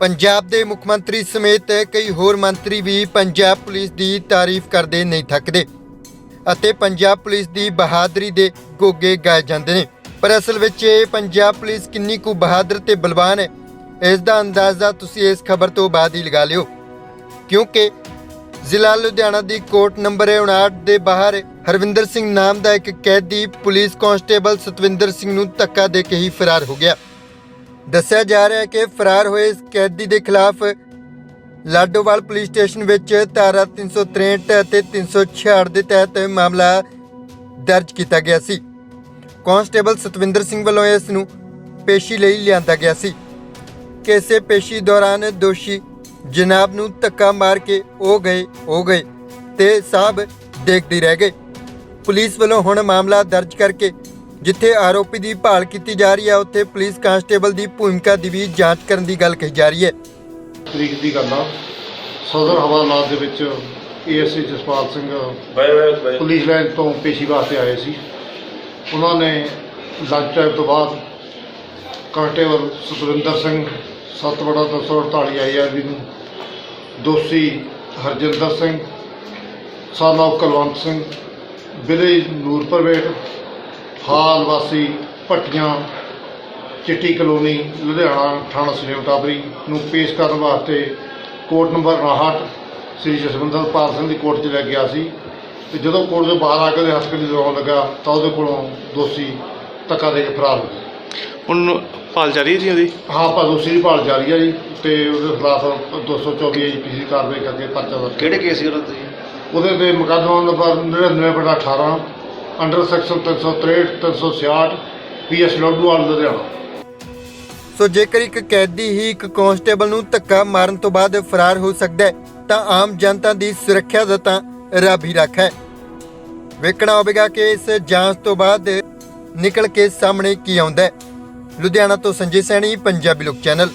ਪੰਜਾਬ ਦੇ ਮੁੱਖ ਮੰਤਰੀ ਸਮੇਤ ਕਈ ਹੋਰ ਮੰਤਰੀ ਵੀ ਪੰਜਾਬ ਪੁਲਿਸ ਦੀ ਤਾਰੀਫ ਕਰਦੇ ਨਹੀਂ ਥੱਕਦੇ ਅਤੇ ਪੰਜਾਬ ਪੁਲਿਸ ਦੀ ਬਹਾਦਰੀ ਦੇ ਗੋਗੇ ਗਾਏ ਜਾਂਦੇ ਨੇ। ਪਰ ਅਸਲ ਵਿੱਚ ਇਹ ਪੰਜਾਬ ਪੁਲਿਸ ਕਿੰਨੀ ਕੁ ਬਹਾਦਰ ਤੇ ਬਲਵਾਨ ਹੈ, ਇਸ ਦਾ ਅੰਦਾਜ਼ਾ ਤੁਸੀਂ ਇਸ ਖਬਰ ਤੋਂ ਬਾਅਦ ਹੀ ਲਗਾ ਲਿਓ। ਕਿਉਂਕਿ ਜ਼ਿਲ੍ਹਾ ਲੁਧਿਆਣਾ ਦੀ ਕੋਰਟ ਨੰਬਰ 59 ਦੇ ਬਾਹਰ ਹਰਵਿੰਦਰ ਸਿੰਘ ਨਾਮ ਦਾ ਇੱਕ ਕੈਦੀ ਪੁਲਿਸ ਕਾਂਸਟੇਬਲ ਸਤਵਿੰਦਰ ਸਿੰਘ ਨੂੰ ਧੱਕਾ ਦੇ ਕੇ ਹੀ ਫਰਾਰ ਹੋ ਗਿਆ। ਦੱਸਿਆ ਜਾ ਰਿਹਾ ਹੈ ਕਿ ਫਰਾਰ ਹੋਏ ਇਸ ਕੈਦੀ ਦੇ ਖਿਲਾਫ ਲਾਡੋਵਾਲ ਪੁਲਿਸ ਸਟੇਸ਼ਨ ਵਿੱਚ ਧਾਰਾ 363 ਅਤੇ 366 ਦੇ ਤਹਿਤ ਮਾਮਲਾ ਦਰਜ ਕੀਤਾ ਗਿਆ ਸੀ। ਕਾਂਸਟੇਬਲ ਸਤਵਿੰਦਰ ਸਿੰਘ ਵੱਲੋਂ ਇਸ ਨੂੰ ਪੇਸ਼ੀ ਲਈ ਲਿਆਂਦਾ ਗਿਆ ਸੀ। ਕਿਸੇ ਪੇਸ਼ੀ ਦੌਰਾਨ ਦੋਸ਼ੀ ਜਨਾਬ ਨੂੰ ਧੱਕਾ ਮਾਰ ਕੇ ਉਹ ਗਏ ਉਹ ਗਏ ਤੇ ਸਾਹਬ ਦੇਖਦੇ ਰਹਿ ਗਏ। ਪੁਲਿਸ ਵੱਲੋਂ ਹੁਣ ਮਾਮਲਾ ਦਰਜ ਕਰਕੇ ਜਿੱਥੇ ਆਰੋਪੀ ਦੀ ਭਾਲ ਕੀਤੀ ਜਾ ਰਹੀ ਹੈ ਉੱਥੇ ਪੁਲਿਸ ਕਾਂਸਟੇਬਲ ਦੀ ਭੂਮਿਕਾ ਦੀ ਵੀ ਜਾਂਚ ਕਰਨ ਦੀ ਗੱਲ ਕਹੀ ਜਾ ਰਹੀ ਹੈ। ਤਰੀਕ ਦੀ ਗੱਲ ਆ। ਸਦਰ ਹਵਾਲਾਤ ਦੇ ਵਿੱਚ ASA Jaspal Singh police line ਤੋਂ ਪੇਸ਼ੀ ਵਾਸਤੇ ਆਏ ਸੀ। ਉਹਨਾਂ ਨੇ ਲੰਚ ਟਾਈਮ ਤੋਂ ਬਾਅਦ ਕਾਂਸਟੇਬਲ ਸੁਖਵਿੰਦਰ ਸਿੰਘ 7/248 ਆਈਆਰਬੀ ਨੂੰ ਦੋਸ਼ੀ ਹਰਜਿੰਦਰ ਸਿੰਘ of ਕੁਲਵੰਤ ਸਿੰਘ ਵਿਲੇਜ ਨੂਰਪੁਰ ਵੇਟ ਹਾਲ ਵਾਸੀ ਭੱਟੀਆਂ ਚਿੱਟੀ ਕਲੋਨੀ ਲੁਧਿਆਣਾ ਥਾਣਾ ਸਲੇਮ ਟਾਬਰੀ ਨੂੰ ਪੇਸ਼ ਕਰਨ ਵਾਸਤੇ ਕੋਰਟ ਨੰਬਰ 59 ਸ੍ਰੀ ਜਸਵਿੰਦਰ ਪਾਲ ਸਿੰਘ ਦੀ ਕੋਰਟ 'ਚ ਲੈ ਗਿਆ ਸੀ। ਤੇ ਜਦੋਂ ਕੋਰਟ ਦੇ ਬਾਹਰ ਆ ਕੇ ਉਹਦੇ ਹੱਥ ਕੜੀ ਲਗਾਉਣ ਲੱਗਾ ਤਾਂ ਉਹਦੇ ਕੋਲੋਂ ਦੋਸ਼ੀ ਧੱਕਾ ਦੇ ਕੇ ਫਰਾਰ ਹੋ ਗਿਆ ਹੁਣ ਭਾਲ ਜਾਰੀ ਹੈ ਜੀ ਉਹਦੀ? ਹਾਂ ਪਰ ਦੋਸ਼ੀ ਦੀ ਭਾਲ ਜਾਰੀ ਹੈ ਜੀ ਤੇ ਉਹਦੇ ਖਿਲਾਫ 224 ਆਈਪੀਸੀ ਕਾਰਵਾਈ ਕਰਕੇ ਪਰਚਾ ਦਰਜ ਕਿਹੜੇ ਕੇਸ ਸੀ ਤੇ ਜੀ? ਉਹਦੇ ਤੇ ਮੁਕੱਦਮਾ ਨੰਬਰ 99 ਬਟਾ 18 under section 363 366 PS Ladhowal, Ludhiana. So ਜੇਕਰ ਇੱਕ ਕੈਦੀ ਹੀ ਇੱਕ ਕਾਂਸਟੇਬਲ ਨੂੰ ਧੱਕਾ ਮਾਰਨ ਤੋਂ ਬਾਅਦ ਫਰਾਰ ਹੋ ਸਕਦਾ ਹੈ, ਤਾਂ ਆਮ ਜਨਤਾ ਦੀ ਸੁਰੱਖਿਆ ਦਾ ਤਾਂ ਰੱਬ ਹੀ ਰੱਖਾ ਹੈ। ਵੇਖਣਾ ਹੋਵੇਗਾ ਕਿ ਇਸ ਜਾਂਚ ਤੋਂ ਬਾਅਦ ਨਿਕਲ ਕੇ ਸਾਹਮਣੇ ਕੀ ਆਉਂਦਾ ਹੈ। ਲੁਧਿਆਣਾ ਤੋਂ ਸੰਜੇ ਸੈਣੀ, ਪੰਜਾਬੀ ਲੋਕ ਚੈਨਲ।